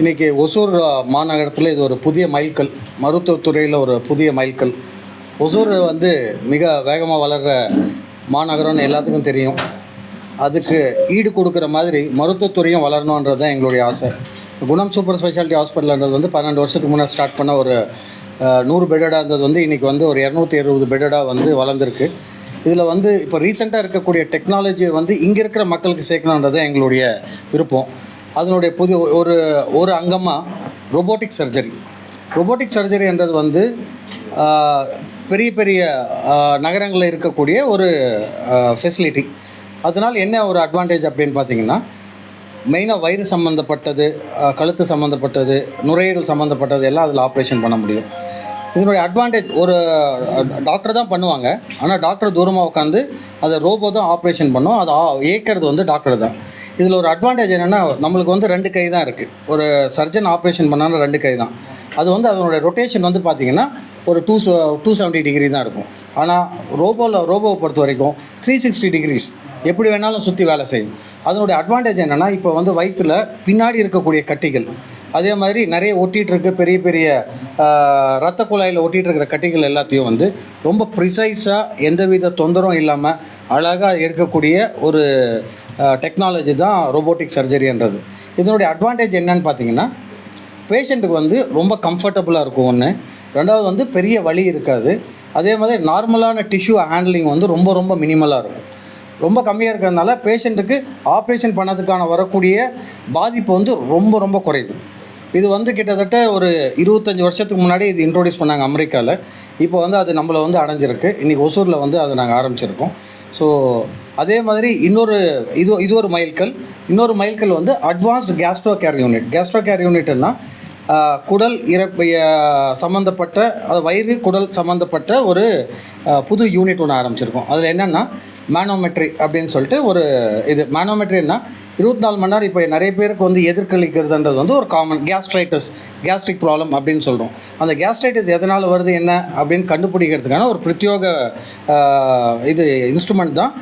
இன்றைக்கி ஒசூர் மாநகரத்தில் இது ஒரு புதிய மைல்கல். மருத்துவத்துறையில் ஒரு புதிய மைல்கல். ஒசூர் வந்து மிக வேகமாக வளர்கிற மாநகரம்னு எல்லாத்துக்கும் தெரியும். அதுக்கு ஈடு கொடுக்குற மாதிரி மருத்துவத்துறையும் வளரணுன்றது தான் எங்களுடைய ஆசை. குணம் சூப்பர் ஸ்பெஷாலிட்டி ஹாஸ்பிட்டல்ன்றது வந்து பன்னெண்டு வருஷத்துக்கு முன்னாடி ஸ்டார்ட் பண்ண ஒரு நூறு பெட்டடாக இருந்தது வந்து இன்றைக்கி வந்து ஒரு இரநூத்தி இருபது பெட்டடாக வந்து வளர்ந்துருக்கு. இதில் வந்து இப்போ ரீசெண்டாக இருக்கக்கூடிய டெக்னாலஜியை வந்து இங்கே இருக்கிற மக்களுக்கு சேர்க்கணுன்றது தான் எங்களுடைய விருப்பம். அதனுடைய புது ஒரு ஒரு அங்கமாக ரொபோட்டிக் சர்ஜரி robotic சர்ஜரின்றது வந்து பெரிய பெரிய நகரங்களில் இருக்கக்கூடிய ஒரு ஃபெசிலிட்டி அதனால் என்ன ஒரு அட்வான்டேஜ் அப்படின்னு பார்த்தீங்கன்னா மெயினாக வயிறு சம்மந்தப்பட்டது கழுத்து சம்மந்தப்பட்டது நுரையீரல் சம்மந்தப்பட்டது எல்லாம் அதில் ஆப்ரேஷன் பண்ண முடியும். இதனுடைய அட்வான்டேஜ் ஒரு டாக்டர் தான் பண்ணுவாங்க. ஆனால் டாக்டர் தூரமாக உட்காந்து அதை ரோபோ தான் ஆப்ரேஷன் பண்ணும். அதை ஆ- வந்து டாக்டர் தான். இதில் ஒரு அட்வான்டேஜ் என்னென்னா நம்மளுக்கு வந்து ரெண்டு கை தான் இருக்குது ஒரு சர்ஜன் ஆப்ரேஷன் பண்ணாலும் ரெண்டு கை தான். அது வந்து அதனுடைய ரொட்டேஷன் வந்து பார்த்திங்கன்னா ஒரு டூ டூ செவன்ட்டி டிகிரி தான் இருக்கும். ஆனால் ரோபோவில் ரோபோவை பொறுத்த வரைக்கும் த்ரீ சிக்ஸ்டி டிகிரிஸ் எப்படி வேணாலும் சுற்றி வேலை செய்யும். அதனுடைய அட்வான்டேஜ் என்னென்னா இப்போ வந்து வயிற்றில் பின்னாடி இருக்கக்கூடிய கட்டிகள். அதே மாதிரி நிறைய ஒட்டிகிட்டு இருக்க பெரிய பெரிய ரத்த குழாயில் ஒட்டிகிட்டு இருக்கிற கட்டிகள் எல்லாத்தையும் வந்து ரொம்ப ப்ரிசைஸாக எந்தவித தொந்தரவும் இல்லாமல் அழகாக எடுக்கக்கூடிய ஒரு டெக்னாலஜி தான் ரோபோட்டிக் சர்ஜரின்றது இதனுடைய அட்வான்டேஜ் என்னன்னு பார்த்தீங்கன்னா பேஷண்ட்டுக்கு வந்து ரொம்ப கம்ஃபர்டபுளாக இருக்கும் ஒன்று ரெண்டாவது வந்து பெரிய வழி இருக்காது. அதே மாதிரி நார்மலான டிஷ்யூ ஹேண்ட்லிங் வந்து ரொம்ப ரொம்ப மினிமலாக இருக்கும். ரொம்ப கம்மியாக இருக்கிறதுனால பேஷண்ட்டுக்கு ஆப்ரேஷன் பண்ணதுக்கான வரக்கூடிய பாதிப்பு வந்து ரொம்ப ரொம்ப குறைவு. இது வந்து கிட்டத்தட்ட ஒரு இருபத்தஞ்சி வருஷத்துக்கு முன்னாடி இது இன்ட்ரோடியூஸ் பண்ணாங்க அமெரிக்காவில் இப்போ வந்து அது நம்மளை வந்து அடைஞ்சிருக்கு. இன்றைக்கி ஒசூரில் வந்து அதை நாங்கள் ஆரம்பிச்சிருக்கோம். ஸோ அதே மாதிரி இன்னொரு இது இது ஒரு மைல்கல். இன்னொரு மைல்கல் வந்து advanced gastro care unit gastro care யூனிட்னா குடல் இறப்பு சம்மந்தப்பட்ட அது வயிறு குடல் சம்மந்தப்பட்ட ஒரு புது யூனிட் ஒன்று ஆரம்பிச்சிருக்கோம். அதில் என்னென்னா மேனோமெட்ரி அப்படின்னு சொல்லிட்டு ஒரு இது. மேனோமெட்ரின்னா இருபத்தி நாலு மணி நேரம் இப்போ நிறைய பேருக்கு வந்து எதிர்கழிக்கிறதுன்றது வந்து ஒரு காமன் கேஸ்ட்ரைட்டஸ் கேஸ்ட்ரிக் ப்ராப்ளம் அப்படின்னு சொல்கிறோம் அந்த கேஸ்ட்ரைட்டிஸ் எதனால் வருது என்ன அப்படின்னு கண்டுபிடிக்கிறதுக்கான ஒரு பிரத்யோக இது இன்ஸ்ட்ருமெண்ட் தான்.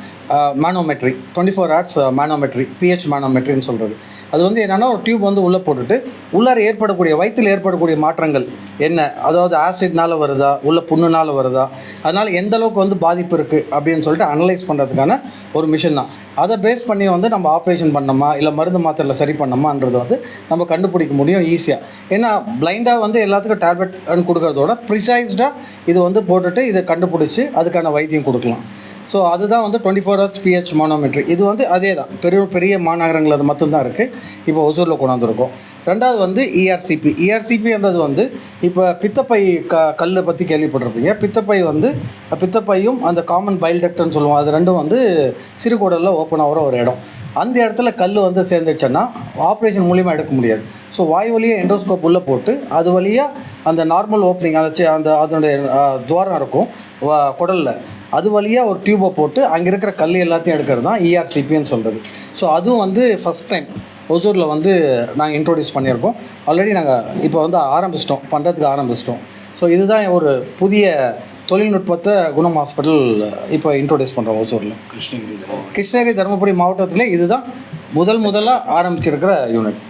Manometry twenty four hours manometry pH மேனோமெட்ரின்னு சொல்கிறது அது வந்து என்னென்னா ஒரு டியூப் வந்து உள்ளே போட்டுட்டு உள்ளார ஏற்படக்கூடிய வயிற்றில் ஏற்படக்கூடிய மாற்றங்கள் என்ன? அதாவது ஆசிட்னால் வருதா? உள்ள புண்ணுனால் வருதா? அதனால் எந்த அளவுக்கு வந்து பாதிப்பு இருக்குது அப்படின்னு சொல்லிட்டு அனலைஸ் பண்ணுறதுக்கான ஒரு மிஷின் தான். அதை பேஸ் பண்ணி வந்து நம்ம ஆப்ரேஷன் பண்ணோமா? இல்லை மருந்து மாத்திரையில் சரி பண்ணோமான்றது வந்து நம்ம கண்டுபிடிக்க முடியும் ஈஸியாக ஏன்னா பிளைண்டாக வந்து எல்லாத்துக்கும் டேப்லெட் கொடுக்கறதோட ப்ரிசைஸ்டாக இது வந்து போட்டுட்டு இதை கண்டுபிடிச்சி அதுக்கான வைத்தியம் கொடுக்கலாம். ஸோ அதுதான் வந்து twenty four hours pH manometry இது வந்து அதே தான் பெரிய பெரிய மாநகரங்கள் அது மட்டும்தான் இருக்குது இப்போ ஒசூரில் கொண்டாந்துருக்கோம். ரெண்டாவது வந்து இஆர்சிபி இஆர்சிபின்றது வந்து இப்போ பித்தப்பை க கல் பற்றி கேள்விப்பட்டிருப்பீங்க. பித்தப்பை வந்து பித்தப்பையும் அந்த காமன் பைல் டக்ட்னு சொல்லுவோம். அது ரெண்டும் வந்து சிறுகுடலில் ஓப்பன் ஆகிற ஒரு இடம். அந்த இடத்துல கல் வந்து சேர்ந்துச்சுன்னா ஆப்ரேஷன் மூலியமாக எடுக்க முடியாது. ஸோ வாய் வழியாக எண்டோஸ்கோப் உள்ளே போட்டு அது வழியாக அந்த நார்மல் ஓப்பனிங் அதை அந்த அதனுடைய துவாரம் இருக்கும் வ- அது வழியாக ஒரு டியூப்பை போட்டு அங்கே இருக்கிற கல் எல்லாத்தையும் எடுக்கிறது தான் E இஆர்சிபின்னு சொல்கிறது ஸோ அதுவும் வந்து ஃபஸ்ட் டைம் ஒசூரில் வந்து நாங்கள் இன்ட்ரோடியூஸ் பண்ணியிருக்கோம். ஆல்ரெடி நாங்கள் இப்போ வந்து ஆரம்பிச்சிட்டோம். பண்ணுறதுக்கு ஆரம்பிச்சிட்டோம். ஸோ இதுதான் ஒரு புதிய தொழில்நுட்பத்தை குணம் ஹாஸ்பிட்டல் இப்போ இன்ட்ரோடியூஸ் பண்ணுறோம் ஒசூரில். கிருஷ்ணகிரி கிருஷ்ணகிரி தருமபுரி மாவட்டத்தில் இதுதான் முதல் முதலாக ஆரம்பிச்சிருக்கிற யூனிட்